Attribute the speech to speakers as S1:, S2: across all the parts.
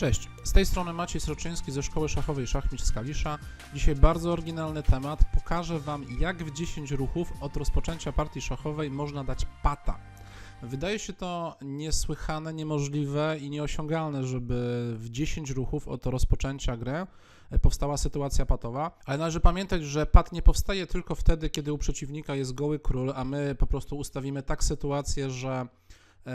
S1: Cześć, z tej strony Maciej Sroczyński ze Szkoły Szachowej Szachmistrz z Kalisza. Dzisiaj bardzo oryginalny temat. Pokażę Wam, jak w 10 ruchów od rozpoczęcia partii szachowej można dać pata. Wydaje się to niesłychane, niemożliwe i nieosiągalne, żeby w 10 ruchów od rozpoczęcia gry powstała sytuacja patowa, ale należy pamiętać, że pat nie powstaje tylko wtedy, kiedy u przeciwnika jest goły król, a my po prostu ustawimy tak sytuację, że e,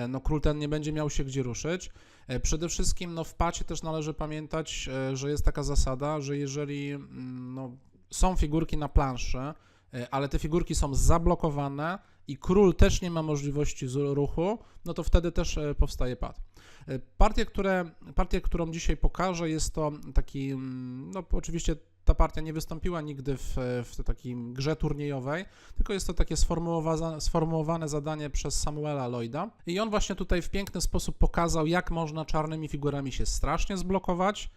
S1: no, król ten nie będzie miał się gdzie ruszyć. E, Przede wszystkim no, w pacie też należy pamiętać, e, że jest taka zasada, że jeżeli mm, no, są figurki na planszy, e, ale te figurki są zablokowane i król też nie ma możliwości ruchu, no to wtedy też e, powstaje pad. E, Partie, które, partię, którą dzisiaj pokażę, jest to taki, mm, no oczywiście ta partia nie wystąpiła nigdy w, w takiej grze turniejowej, tylko jest to takie sformułowa- sformułowane zadanie przez Samuela Lloyda. I on właśnie tutaj w piękny sposób pokazał, jak można czarnymi figurami się strasznie zblokować,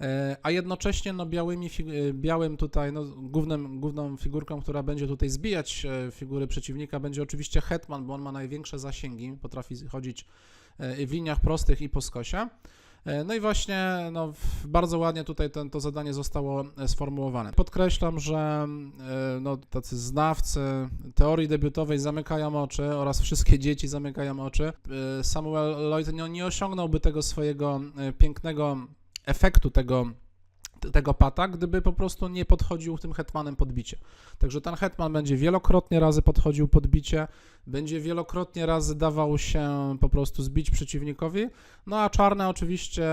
S1: e, a jednocześnie no, białymi, e, białym tutaj, no, głównym, główną figurką, która będzie tutaj zbijać e, figury przeciwnika, będzie oczywiście hetman, bo on ma największe zasięgi, potrafi chodzić w liniach prostych i po skosie. E, No i właśnie no, bardzo ładnie tutaj ten, to zadanie zostało e, sformułowane. Podkreślam, że e, no, tacy znawcy teorii debiutowej zamykają oczy oraz wszystkie dzieci zamykają oczy. Samuel Lloyd no, nie osiągnąłby tego swojego pięknego efektu tego tego pata, gdyby po prostu nie podchodził tym hetmanem podbicie. Także ten hetman będzie wielokrotnie razy podchodził podbicie, będzie wielokrotnie razy dawał się po prostu zbić przeciwnikowi, no a czarne oczywiście,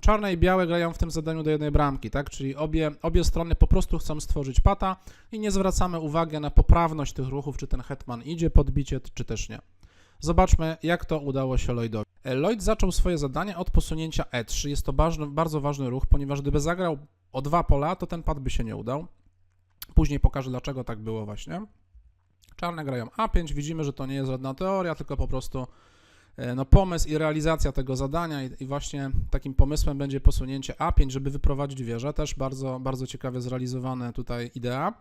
S1: czarne i białe grają w tym zadaniu do jednej bramki, tak? Czyli obie, obie strony po prostu chcą stworzyć pata i nie zwracamy uwagi na poprawność tych ruchów, czy ten hetman idzie podbicie, czy też nie. Zobaczmy, jak to udało się Lloydowi. Lloyd zaczął swoje zadanie od posunięcia E3. Jest to ważny, bardzo ważny ruch, ponieważ gdyby zagrał o dwa pola, to ten pad by się nie udał. Później pokażę, dlaczego tak było właśnie. Czarne grają A5. Widzimy, że to nie jest żadna teoria, tylko po prostu e, no, pomysł i realizacja tego zadania i, i właśnie takim pomysłem będzie posunięcie A5, żeby wyprowadzić wieżę. Też bardzo, bardzo ciekawie zrealizowane tutaj idea.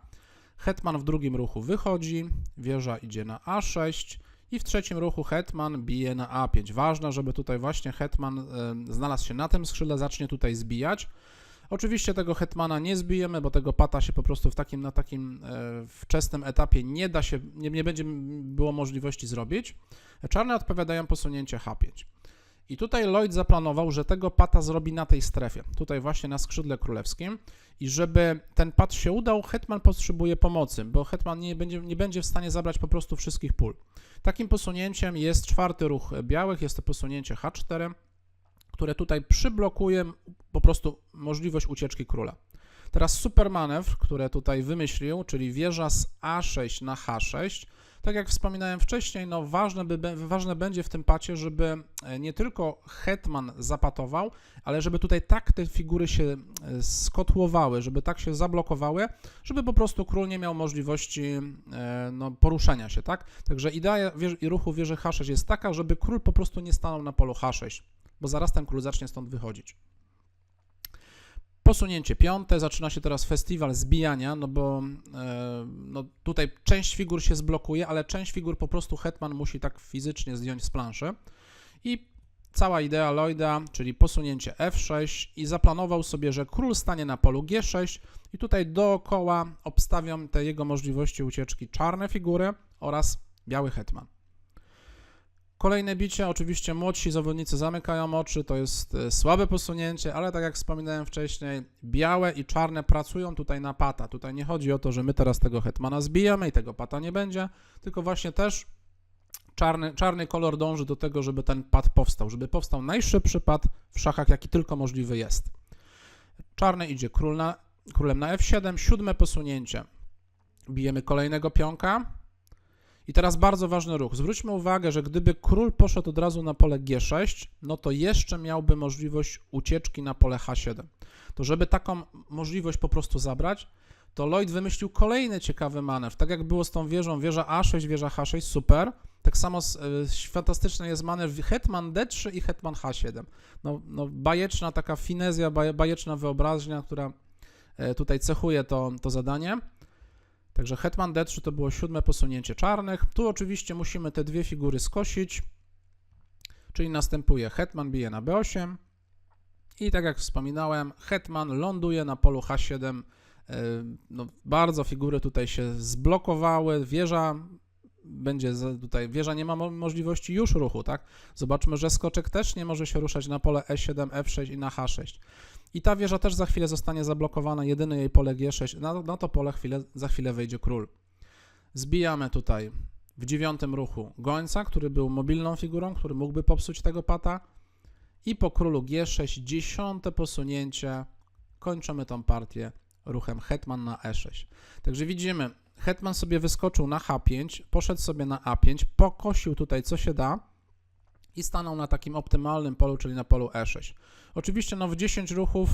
S1: Hetman w drugim ruchu wychodzi, wieża idzie na A6 i w trzecim ruchu hetman bije na A5. Ważne, żeby tutaj właśnie hetman znalazł się na tym skrzydle, zacznie tutaj zbijać. Oczywiście tego hetmana nie zbijemy, bo tego pata się po prostu w takim, na takim e, wczesnym etapie nie da się, nie, nie będzie było możliwości zrobić. Czarne odpowiadają posunięcie H5. I tutaj Lloyd zaplanował, że tego pata zrobi na tej strefie, tutaj właśnie na skrzydle królewskim. I żeby ten pat się udał, hetman potrzebuje pomocy, bo hetman nie będzie, nie będzie w stanie zabrać po prostu wszystkich pól. Takim posunięciem jest czwarty ruch białych, jest to posunięcie H4, które tutaj przyblokuje po prostu możliwość ucieczki króla. Teraz super manewr, które tutaj wymyślił, czyli wieża z A6 na H6. Tak jak wspominałem wcześniej, no ważne, by, ważne będzie w tym pacie, żeby e, nie tylko hetman zapatował, ale żeby tutaj tak te figury się e, skotłowały, żeby tak się zablokowały, żeby po prostu król nie miał możliwości e, no, poruszania się, tak? Także idea i ruchu wieży H6 jest taka, żeby król po prostu nie stanął na polu H6, bo zaraz ten król zacznie stąd wychodzić. Posunięcie piąte, zaczyna się teraz festiwal zbijania, no bo e, no tutaj część figur się zblokuje, ale część figur po prostu hetman musi tak fizycznie zdjąć z planszy. I cała idea Lloyda, czyli posunięcie F6 i zaplanował sobie, że król stanie na polu G6 i tutaj dookoła obstawią te jego możliwości ucieczki czarne figury oraz biały hetman. Kolejne bicie, oczywiście młodsi zawodnicy zamykają oczy, to jest e, słabe posunięcie, ale tak jak wspominałem wcześniej, białe i czarne pracują tutaj na pata. Tutaj nie chodzi o to, że my teraz tego hetmana zbijemy i tego pata nie będzie, tylko właśnie też czarny, czarny kolor dąży do tego, żeby ten pad powstał, żeby powstał najszybszy pad w szachach, jaki tylko możliwy jest. Czarny idzie król na, królem na F7, siódme posunięcie. Bijemy kolejnego pionka. I teraz bardzo ważny ruch. Zwróćmy uwagę, że gdyby król poszedł od razu na pole G6, no to jeszcze miałby możliwość ucieczki na pole H7. To żeby taką możliwość po prostu zabrać, to Lloyd wymyślił kolejny ciekawy manewr. Tak jak było z tą wieżą, wieża A6, wieża H6, super. Tak samo y, fantastyczny jest manewr hetman D3 i hetman H7. No, no bajeczna taka finezja, baje, bajeczna wyobraźnia, która e, tutaj cechuje to, to zadanie. Także hetman d3 to było siódme posunięcie czarnych. Tu oczywiście musimy te dwie figury skosić, czyli następuje hetman bije na b8, I tak jak wspominałem, hetman ląduje na polu H7. E, No, bardzo figury tutaj się zblokowały. Wieża będzie tutaj, wieża nie ma mo- możliwości już ruchu, tak? Zobaczmy, że skoczek też nie może się ruszać na pole E E7, F6 i na H6. I ta wieża też za chwilę zostanie zablokowana, jedyne jej pole G6. Na, na to pole chwilę, za chwilę wejdzie król. Zbijamy tutaj w dziewiątym ruchu gońca, który był mobilną figurą, który mógłby popsuć tego pata. I po królu G6, dziesiąte posunięcie, kończymy tą partię ruchem hetman na E6. Także widzimy, hetman sobie wyskoczył na H5, poszedł sobie na A5, pokosił tutaj co się da i stanął na takim optymalnym polu, czyli na polu E6. Oczywiście no w 10 ruchów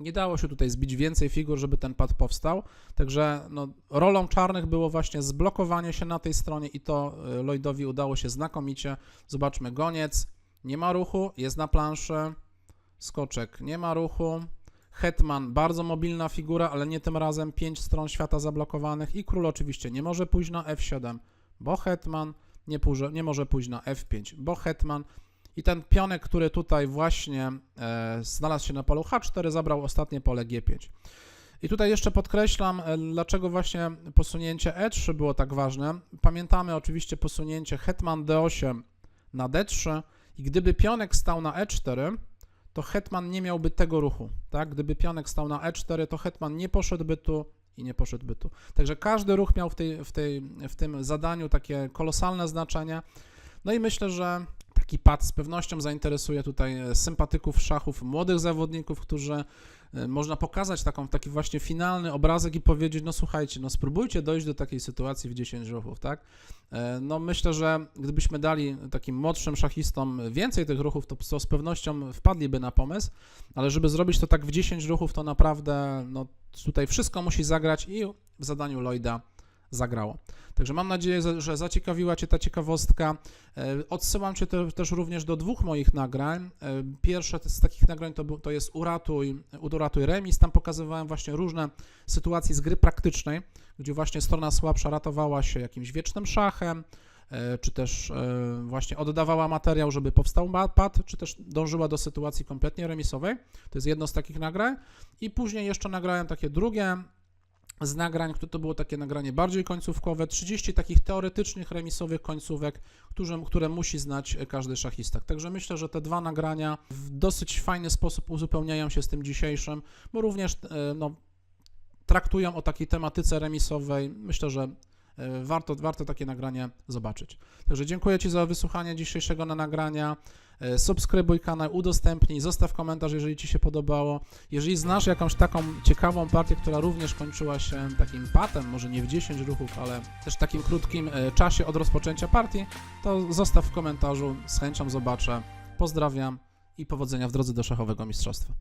S1: nie dało się tutaj zbić więcej figur, żeby ten pad powstał, także no, rolą czarnych było właśnie zblokowanie się na tej stronie i to y, Lloydowi udało się znakomicie. Zobaczmy, goniec, nie ma ruchu, jest na planszy, skoczek, nie ma ruchu, hetman, bardzo mobilna figura, ale nie tym razem, 5 stron świata zablokowanych i król oczywiście nie może pójść na F7, bo hetman, nie, pójdzie, nie może pójść na F5, bo hetman, i ten pionek, który tutaj właśnie e, znalazł się na polu H4, zabrał ostatnie pole G5. I tutaj jeszcze podkreślam, e, dlaczego właśnie posunięcie E3 było tak ważne. Pamiętamy oczywiście posunięcie hetman D8 na D3 i gdyby pionek stał na E4, to hetman nie miałby tego ruchu, tak? Gdyby pionek stał na E4, to hetman nie poszedłby tu i nie poszedłby tu. Także każdy ruch miał w, tej, w, tej, w tym zadaniu takie kolosalne znaczenie. No i myślę, że taki pad z pewnością zainteresuje tutaj e, sympatyków szachów, młodych zawodników, którzy e, można pokazać taką, taki właśnie finalny obrazek i powiedzieć, no słuchajcie, no spróbujcie dojść do takiej sytuacji w 10 ruchów, tak? E, No myślę, że gdybyśmy dali takim młodszym szachistom więcej tych ruchów, to z pewnością wpadliby na pomysł, ale żeby zrobić to tak w 10 ruchów, to naprawdę no, tutaj wszystko musi zagrać i w zadaniu Lloyda zagrało. Także mam nadzieję, że- zaciekawiła Cię ta ciekawostka. E, Odsyłam Cię te, też również do dwóch moich nagrań. E, Pierwsze z takich nagrań to, to jest Uratuj, Uratuj Remis. Tam pokazywałem właśnie różne sytuacje z gry praktycznej, gdzie właśnie strona słabsza ratowała się jakimś wiecznym szachem, e, czy też właśnie oddawała materiał, żeby powstał pad, czy też dążyła do sytuacji kompletnie remisowej. To jest jedno z takich nagrań. I później jeszcze nagrałem takie drugie z nagrań, które to było takie nagranie bardziej końcówkowe, 30 takich teoretycznych remisowych końcówek, które, które musi znać każdy szachista. Także myślę, że te dwa nagrania w dosyć fajny sposób uzupełniają się z tym dzisiejszym, bo również e, no, traktują o takiej tematyce remisowej. Myślę, że warto, warto takie nagranie zobaczyć. Także dziękuję Ci za wysłuchanie dzisiejszego na nagrania. E, Subskrybuj kanał, udostępnij, zostaw komentarz, jeżeli Ci się podobało. Jeżeli znasz jakąś taką ciekawą partię, która również kończyła się takim patem, może nie w 10 ruchów, ale też w takim krótkim e, czasie od rozpoczęcia partii, to zostaw w komentarzu, z chęcią zobaczę. Pozdrawiam i powodzenia w drodze do szachowego mistrzostwa.